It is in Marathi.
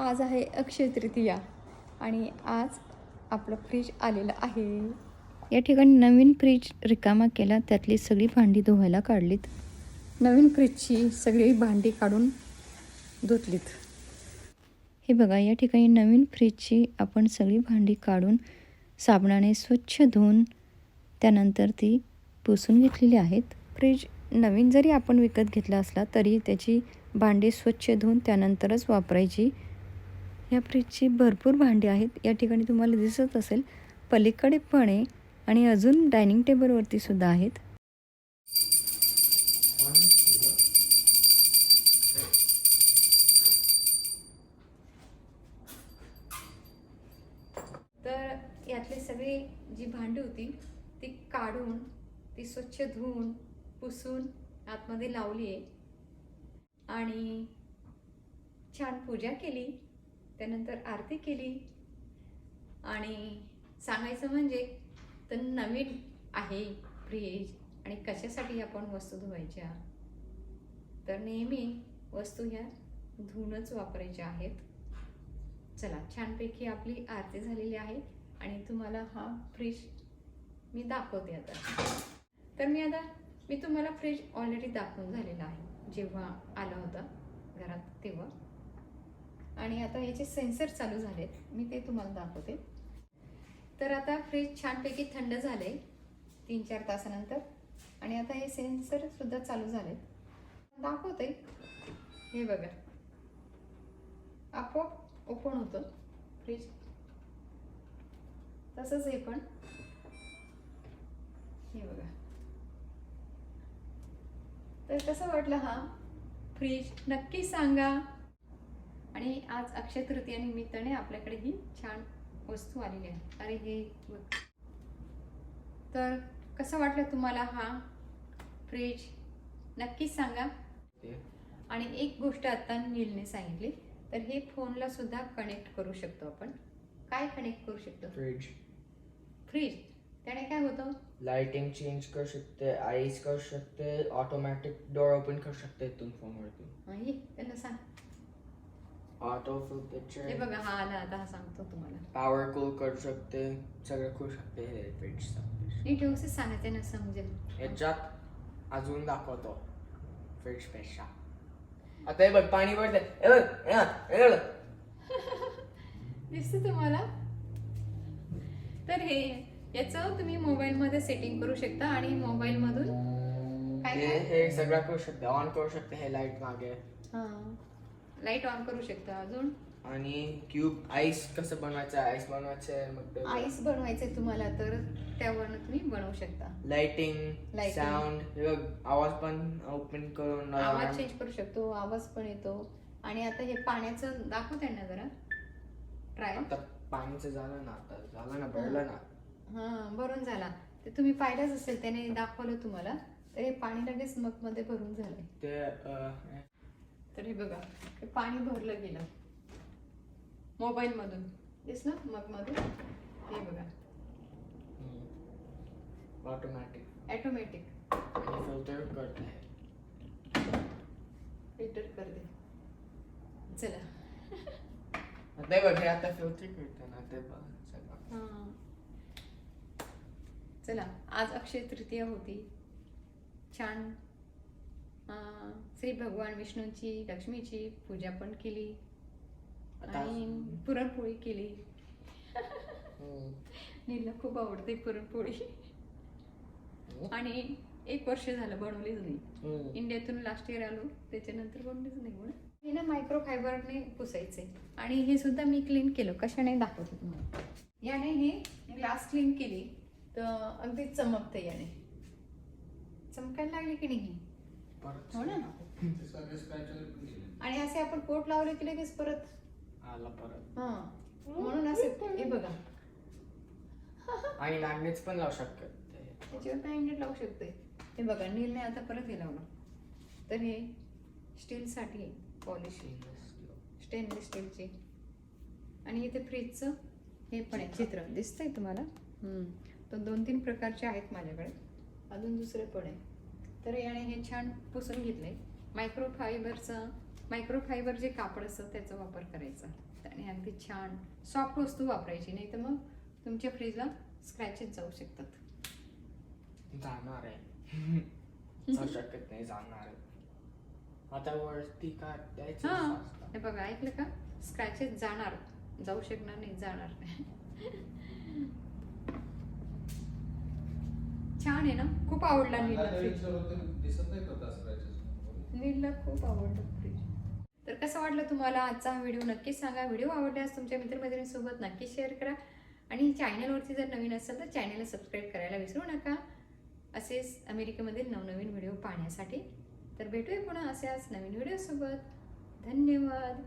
आज आहे अक्षय तृतीया आणि आज आपलं फ्रीज आलेलं आहे. या ठिकाणी नवीन फ्रीज रिकामा केला त्यातली सगळी भांडी धुवायला काढलीत. नवीन फ्रीजची सगळी भांडी काढून धुतलीत. हे बघा या ठिकाणी नवीन फ्रीजची आपण सगळी भांडी काढून साबणाने स्वच्छ धुवून त्यानंतर ती पुसून घेतलेली आहेत. फ्रीज नवीन जरी आपण विकत घेतला असला तरी त्याची भांडी स्वच्छ धुवून त्यानंतरच वापरायची या फ्रीजची भरपूर भांडी आहेत. या ठिकाणी तुम्हाला दिसत असेल पलीकडे पण आहे आणि अजून डायनिंग टेबलवरती सुद्धा आहेत. तर यातली सगळी जी भांडी होती ती काढून ती स्वच्छ धुवून पुसून आतमध्ये लावली आहे आणि छान पूजा केली. त्यानंतर आरती केली. आणि सांगायचं म्हणजे तर नवीन आहे फ्रीज आणि कशासाठी आपण वस्तू धुवायच्या? तर नेहमी वस्तू ह्या धुवूनच वापरायच्या आहेत. चला छानपैकी आपली आरती झालेली आहे आणि तुम्हाला हा फ्रीज मी दाखवते आता. तर मी आता मी तुम्हाला फ्रीज ऑलरेडी दाखवून झालेला आहे. जेव्हा आला होता घरात तेव्हा. आणि आता याचे सेन्सर चालू झालेत मी ते तुम्हाला दाखवते. तर आता फ्रीज छानपैकी थंड झाले तीन चार तासानंतर. आणि आता हे सेन्सर सुद्धा चालू झालेत. दाखवते. हे बघा. आपोआप ओपन होतं फ्रीज. तसंच हे पण. हे बघा. तर कसं वाटलं हा? फ्रीज नक्की सांगा. आणि आज अक्षय तृतीया निमित्ताने आपल्याकडे ही छान वस्तू आलेली आहे. अरे हे. तर कसं वाटलं तुम्हाला हा फ्रीज? नक्कीच सांगा. आणि एक गोष्ट आता नीलने सांगितली तर हे फोनला सुद्धा कनेक्ट करू शकतो आपण. काय कनेक्ट करू शकतो? फ्रिज. फ्रीज. त्याने काय होतं? लाइटिंग चेंज कर सकते आइस कर सकते ऑटोमेटिक डोर ओपन कर सकते तुम फोनवरती. त्यांना सांग. ऑटो फुल हे पिक्चर बघा हा आला आता हा सांगतो तुम्हाला पॉवर कूल कर सकते सगळं करू शकते हे फ्रिज नीट व्यवस्थित सांगा त्यांना समजेल ह्याच्यात अजून दाखवतो फ्रिजपेक्षा आता हे बघ पाणी पडतंय. दिसतं तुम्हाला तर हे याचं तुम्ही मोबाईलमध्ये सेटिंग करू शकता आणि मोबाईलमधून काय हे हे सगळं करू शकते ऑन करू शकते हे लाइट मागे हां लाइट ऑन करू शकता अजून? आणि क्यूब आईस कसं बनवायचं? आईस बनवायचं मग ते- आईस बनवायचंय तुम्हाला तर त्यावरनं तुम्ही बनवू शकता. Lighting Lighting. साऊंड हे बघ आवाज पण ओपन करून आवाज चेंज करू शकतो आवाज पण येतो. आणि आता हे पाण्याचं दाखव त्यांना जरा. ट्रायल आता पाणीचं झालं ना आता झालं ना भरलं ना. हां भरून झाला. ते तुम्ही पाहिलंच असेल त्याने दाखवलं तुम्हाला. तर हे पाणी लगेच मगमध्ये भरून झालंय. ते अं, तर हे बघा हे पाणी भरलं गेलं. मोबाईलमधून दिसलं मगमधून हे बघा. ऑटोमॅटिक ॲटोमॅटिक आणि फिल्टर करत फिल्टर कर दे. चला. ते बघ आता फिल्टर करतं ना ते बघ हां. चला आज अक्षय तृतीया होती. छान. श्री भगवान विष्णूंची लक्ष्मीची पूजा पण केली. आणि पुरणपोळी केली. हम्म. नीलला खूप आवडते पुरणपोळी. आणि एक वर्ष झालं बनवलीच नाही. हम्म. इंडियातून लास्ट इयर आलो त्याच्यानंतर बनलीच नाही म्हणून. हे ना मायक्रो फायबरने पुसायचे. आणि हे सुद्धा मी क्लीन केलं कशाने दाखवते तुम्हाला. याने हे ग्लास क्लीन केली तर अगदी चमकते याने. चमकायला लागली की नाही? हो ना. आणि असे आपण पोट लावले की लगेच परत? आला परत. हा. म्हणून असे हे बघा. आणि मॅग्नेट्स पण लावू शकते. त्याच्यावर मॅग्नेट लावू शकते? हे बघा नीलने आता परत हे लावलं. तर हे स्टीलसाठी पॉलिश स्टेनलेस स्टीलची आणि इथे फ्रीजचं हे पण आहे चित्र. दिसतंय तुम्हाला. तर दोन तीन प्रकारचे आहेत माझ्याकडे. अजून दुसरे पण आहे. तर याने हे छान पुसून घेतलंय. मायक्रो फायबरचं मायक्रो फायबर जे कापड असतं त्याचा वापर करायचा. आणि अगदी छान सॉफ्ट वस्तू वापरायची नाही तर मग तुमच्या फ्रीजला स्क्रॅचेस जाऊ शकतात. जाणार आहे. जाऊ शकत नाही जाणार आहे. आता वरती का द्यायचं हा. असतं. हे बघा ऐकलं का? स्क्रॅचेस जाणार. जाऊ शकणार नाही जाणार नाही छान आहे ना खूप आवडला नीलला फ्रीज खूप आवडलं फ्रीज तर कसं वाटलं तुम्हाला आजचा हा व्हिडिओ नक्कीच सांगा. व्हिडिओ आवडल्यास तुमच्या मित्रमैत्रिणींसोबत नक्की शेअर करा. आणि चॅनलवरती जर नवीन असेल तर चॅनलला सबस्क्राईब करायला विसरू नका. असेच अमेरिकेमधील नवनवीन व्हिडिओ पाहण्यासाठी. तर भेटूया पुन्हा अशाच नवीन व्हिडिओसोबत धन्यवाद.